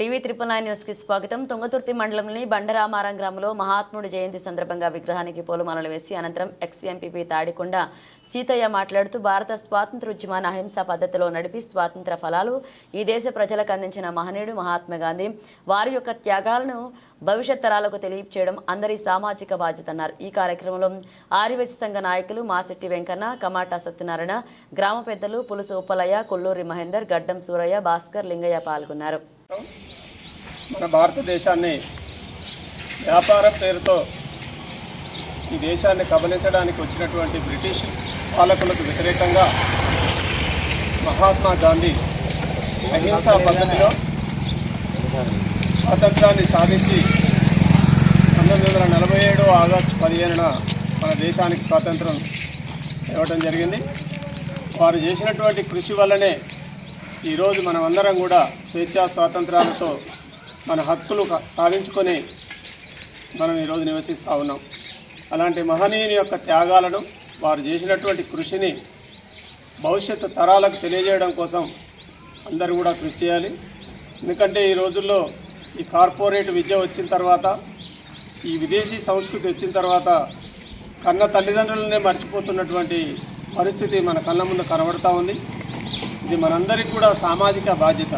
TV triple nine న్యూస్కి స్వాగతం. తుంగతుర్తి మండలంలోని బండరామారం గ్రామంలో మహాత్ముడి జయంతి సందర్భంగా విగ్రహానికి పూలమాలలు వేసి అనంతరం ఎక్స్ఎంపీపీ తాడికొండ సీతయ్య మాట్లాడుతూ భారత స్వాతంత్ర ఉద్యమాన్ని అహింస పద్ధతిలో నడిపి స్వాతంత్ర ఫలాలు ఈ దేశ ప్రజలకు అందించిన మహనీయుడు మహాత్మా గాంధీ. వారి యొక్క త్యాగాలను భవిష్యత్ తరాలకు తెలియచేయడం అందరి సామాజిక బాధ్యత అన్నారు. ఈ కార్యక్రమంలో ఆర్యవచ సంఘ నాయకులు మాశెట్టి వెంకన్న కమాటా సత్యనారాయణ గ్రామ పెద్దలు పులుసు ఉప్పలయ్య కొల్లూరి మహేందర్ గడ్డం సూరయ్య భాస్కర్ లింగయ్య పాల్గొన్నారు. మన భారతదేశాన్ని వ్యాపార పేరుతో ఈ దేశాన్ని కబలించడానికి వచ్చినటువంటి బ్రిటిష్ పాలకులకు వ్యతిరేకంగా మహాత్మా గాంధీ అహింసా పద్ధతిలో స్వాతంత్రాన్ని సాధించి పంతొమ్మిది వందల నలభై ఏడు ఆగస్టు పదిహేనున మన దేశానికి స్వాతంత్రం ఇవ్వటం జరిగింది. వారు చేసినటువంటి కృషి వల్లనే ఈరోజు మనమందరం కూడా స్వేచ్ఛా స్వాతంత్రాలతో మన హక్కులు సాధించుకొని మనం ఈరోజు నివసిస్తూ ఉన్నాం. అలాంటి మహనీయుని యొక్క త్యాగాలను వారు చేసినటువంటి కృషిని భవిష్యత్తు తరాలకు తెలియజేయడం కోసం అందరూ కూడా కృషి చేయాలి. ఎందుకంటే ఈ రోజుల్లో ఈ కార్పొరేట్ విద్య వచ్చిన తర్వాత ఈ విదేశీ సంస్కృతి వచ్చిన తర్వాత కన్న తల్లిదండ్రులనే మర్చిపోతున్నటువంటి పరిస్థితి మన కళ్ళ ముందు కనబడతా ఉంది. ఇది మనందరికీ కూడా సామాజిక బాధ్యత.